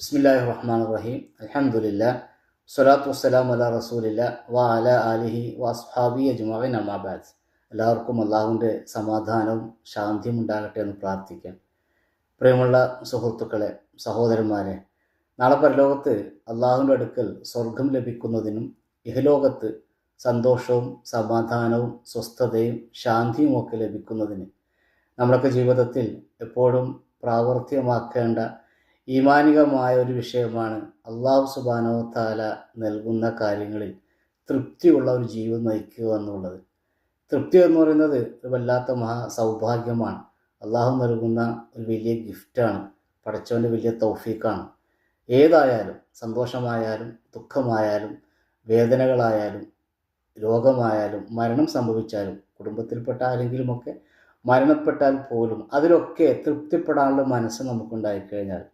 ബിസ്മില്ലാഹി റഹ്മാൻ റഹീം അലഹമുല്ല സ്വലാത്തു വസ്സലാം അല റസൂലില്ല. വ അല അലിഹി വസ്ഹാബി അജ്മാവിൻ അമാബാദ് എല്ലാവർക്കും അള്ളാഹുവിന്റെ സമാധാനവും ശാന്തിയും ഉണ്ടാകട്ടെ എന്ന് പ്രാർത്ഥിക്കാം. പ്രിയമുള്ള സുഹൃത്തുക്കളെ സഹോദരന്മാരെ നാളെ പരലോകത്ത് അള്ളാഹുവിന്റെ അടുക്കൽ സ്വർഗം ലഭിക്കുന്നതിനും ഇഹലോകത്ത് സന്തോഷവും സമാധാനവും സ്വസ്ഥതയും ശാന്തിയും ഒക്കെ ലഭിക്കുന്നതിന് നമ്മളൊക്കെ ജീവിതത്തിൽ എപ്പോഴും പ്രാവർത്തികമാക്കേണ്ട ഈമാനികമായ ഒരു വിഷയമാണ് അള്ളാഹു സുബാനോ താല നൽകുന്ന കാര്യങ്ങളിൽ തൃപ്തിയുള്ള ഒരു ജീവിതം നയിക്കുക എന്നുള്ളത്. തൃപ്തി എന്ന് പറയുന്നത് ഒരു വല്ലാത്ത മഹാ സൗഭാഗ്യമാണ്. അള്ളാഹു നൽകുന്ന ഒരു വലിയ ഗിഫ്റ്റാണ് പഠിച്ചവന്റെ വലിയ തൗഫീക്കാണ് ഏതായാലും സന്തോഷമായാലും ദുഃഖമായാലും വേദനകളായാലും രോഗമായാലും മരണം സംഭവിച്ചാലും കുടുംബത്തിൽപ്പെട്ട ആരെങ്കിലുമൊക്കെ മരണപ്പെട്ടാൽ പോലും അതിലൊക്കെ തൃപ്തിപ്പെടാനുള്ള മനസ്സ് നമുക്കുണ്ടായിക്കഴിഞ്ഞാൽ